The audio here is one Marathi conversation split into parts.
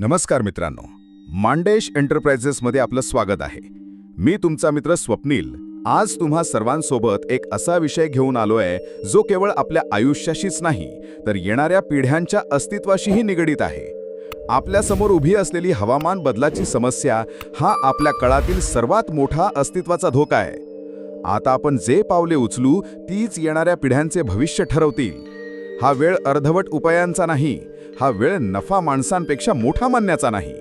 नमस्कार मित्रांनो. मांडेश एंटरप्राइजेसमध्ये आपलं स्वागत आहे. मी तुमचा मित्र स्वप्नील. आज तुम्हा सर्वांसोबत एक असा विषय घेऊन आलोय जो केवळ आपल्या आयुष्याशीच नाही तर येणाऱ्या पिढ्यांच्या अस्तित्वाशीही निगडीत आहे. आपल्यासमोर उभी असलेली हवामान बदलाची समस्या हा आपल्या काळातील सर्वात मोठा अस्तित्वाचा धोका आहे. आता आपण जे पावले उचलू तीच येणाऱ्या पिढ्यांचे भविष्य ठरवतील. हा वेळ अर्धवट उपायांचा नाही हा वेळ नफा माणसांपेक्षा मोठा मानण्याचा नाही.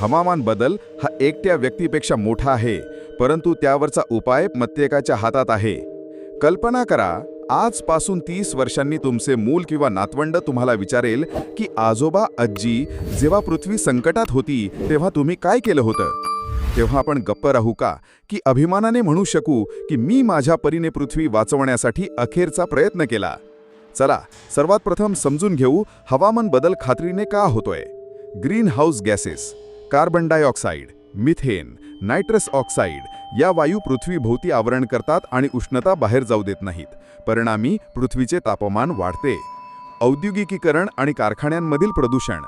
हवामान बदल हा एकट्या व्यक्तीपेक्षा मोठा आहे परंतु त्यावरचा उपाय प्रत्येकाच्या हातात आहे. कल्पना करा आजपासून तीस वर्षांनी तुमचे मूल किंवा नातवंड तुम्हाला विचारेल की आजोबा आजी जेव्हा पृथ्वी संकटात होती तेव्हा तुम्ही काय केलं होतं? तेव्हा आपण गप्प राहू का? की अभिमानाने म्हणू शकू की मी माझ्या परीने पृथ्वी वाचवण्यासाठी अखेरचा प्रयत्न केला. चला सर्वात प्रथम समजून घेऊ हवामान बदल खात्रीने का होतोय. Green house gases carbon dioxide methane nitrous oxide या वायू पृथ्वीभोवती आवरण करतात आणि उष्णता बाहेर जाऊ देत नाहीत. परिणामी पृथ्वीचे तापमान वाढते. औद्योगिकीकरण आणि कारखान्यांमधील प्रदूषण.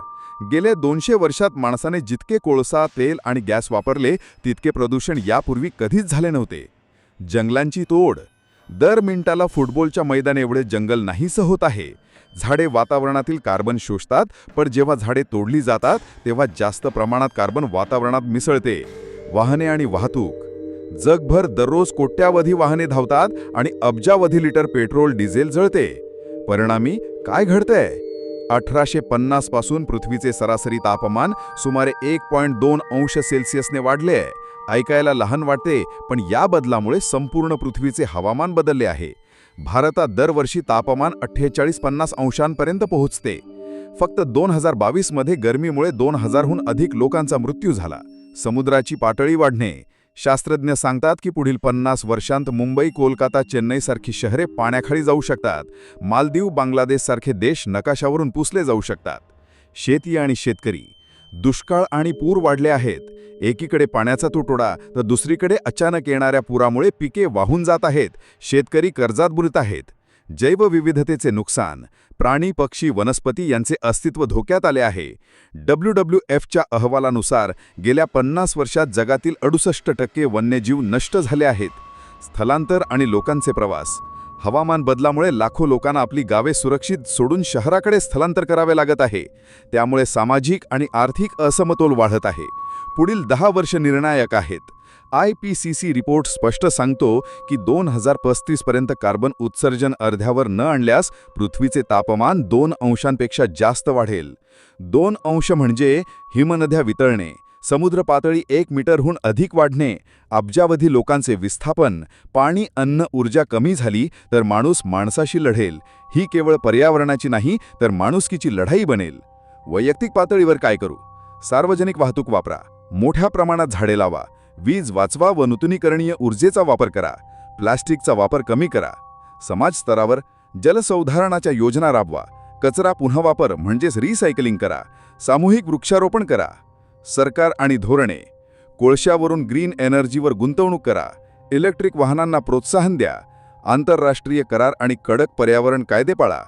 गेल्या दोनशे वर्षात माणसाने जितके कोळसा तेल आणि गॅस वापरले तितके प्रदूषण यापूर्वी कधीच झाले नव्हते. जंगलांची तोड दर मिनिटाला फुटबॉलच्या मैदान एवढे जंगल नाहीसं होत आहे. झाडे वातावरणातील कार्बन शोषतात पण जेव्हा झाडे तोडली जातात तेव्हा जास्त प्रमाणात कार्बन वातावरणात मिसळते. वाहने आणि वाहतूक. जगभर दररोज कोट्यावधी वाहने धावतात आणि अब्जावधी लिटर पेट्रोल डिझेल जळते. परिणामी काय घडतंय? अठराशे पन्नासपासून पृथ्वीचे सरासरी तापमान सुमारे एक पॉईंट दोन अंश सेल्सिअसने वाढले आहे ऐकायला लहान वाटते पण या बदलामुळे संपूर्ण पृथ्वीचे हवामान बदलले आहे. भारतात दरवर्षी तापमान अठ्ठेचाळीस पन्नास अंशांपर्यंत पोहोचते. फक्त दोन हजार बावीसमध्ये गरमीमुळे दोन हजारहून अधिक लोकांचा मृत्यू झाला. समुद्राची पातळी वाढणे. शास्त्रज्ञ सांगतात की पुढील पन्नास वर्षांत मुंबई कोलकाता चेन्नईसारखी शहरे पाण्याखाली जाऊ शकतात. मालदीव बांगलादेशसारखे देश नकाशावरून पुसले जाऊ शकतात. शेती आणि शेतकरी. दुष्काळ आणि पूर वाढले आहेत. एकीकडे पाण्याचा तुटवडा तर दुसरीकडे अचानक येणाऱ्या पुरामुळे पिके वाहून जात आहेत शेतकरी कर्जात बुडत आहेत. जैवविविधतेचे नुकसान प्राणी पक्षी वनस्पती यांचे अस्तित्व धोक्यात आले आहे. डब्ल्यू डब्ल्यू एफच्या अहवालानुसार गेल्या पन्नास वर्षात जगातील अडुसष्ट टक्के वन्यजीव नष्ट झाले आहेत. स्थलांतर आणि लोकांचे प्रवास हवामान बदलामुळे लाखो लोकांना आपली गावे सुरक्षित सोडून शहराकडे स्थलांतर करावे लागत आहे. त्यामुळे सामाजिक आणि आर्थिक असमतोल वाढत आहे. पुढील दहा वर्ष निर्णायक आहेत. I P C C report स्पष्ट सांगतो की दोन हजार पस्तीसपर्यंत कार्बन उत्सर्जन अर्ध्यावर न आणल्यास पृथ्वीचे तापमान दोन अंशांपेक्षा जास्त वाढेल. दोन अंश म्हणजे हिमनद्या वितळणे. समुद्र पातळी एक मीटरहून अधिक वाढणे अब्जावधी लोकांचे विस्थापन पाणी अन्न ऊर्जा कमी झाली तर माणूस माणसाशी लढेल. ही केवळ पर्यावरणाची नाही तर माणुसकीची लढाई बनेल. वैयक्तिक पातळीवर काय करू? सार्वजनिक वाहतूक वापरा. मोठ्या प्रमाणात झाडे लावा. वीज वाचवा व नूतनीकरणीय ऊर्जेचा वापर करा. प्लास्टिकचा वापर कमी करा. समाज स्तरावर जलसंधारणाच्या योजना राबवा. कचरा पुन्हा वापर म्हणजेच रिसायकलिंग करा. सामूहिक वृक्षारोपण करा. सरकार आणि धोरणे. कोळशावरून ग्रीन एनर्जीवर गुंतवणूक करा. इलेक्ट्रिक वाहनांना प्रोत्साहन द्या. आंतरराष्ट्रीय करार आणि कडक पर्यावरण कायदे पाळा.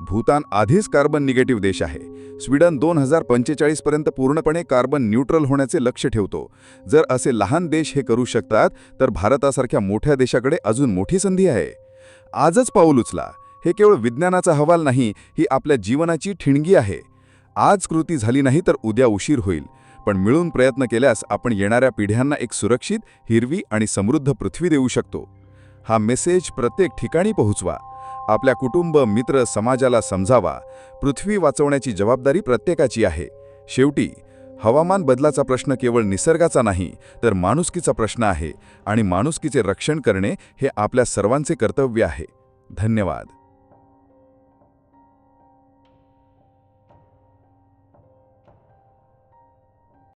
भूतान आधीच कार्बन निगेटिव्ह देश आहे. स्वीडन दोन हजार पंचेचाळीसपर्यंत पूर्णपणे कार्बन न्यूट्रल होण्याचे लक्ष ठेवतो. जर असे लहान देश हे करू शकतात तर भारतासारख्या मोठ्या देशाकडे अजून मोठी संधी आहे. आजच पाऊल उचला. हे केवळ विज्ञानाचा हवाल नाही ही आपल्या जीवनाची ठिणगी आहे. आज कृती झाली नाही तर उद्या उशीर होईल. पण मिळून प्रयत्न केल्यास आपण येणाऱ्या पिढ्यांना एक सुरक्षित हिरवी आणि समृद्ध पृथ्वी देऊ शकतो. हा मेसेज प्रत्येक ठिकाणी पोहोचवा. आपल्या कुटुंब मित्र समाजाला समजावा. पृथ्वी वाचवण्याची जबाबदारी प्रत्येकाची आहे. शेवटी हवामान बदलाचा प्रश्न केवळ निसर्गाचा नाही तर माणुसकीचा प्रश्न आहे आणि माणुसकीचे रक्षण करणे हे आपल्या सर्वांचे कर्तव्य आहे. धन्यवाद.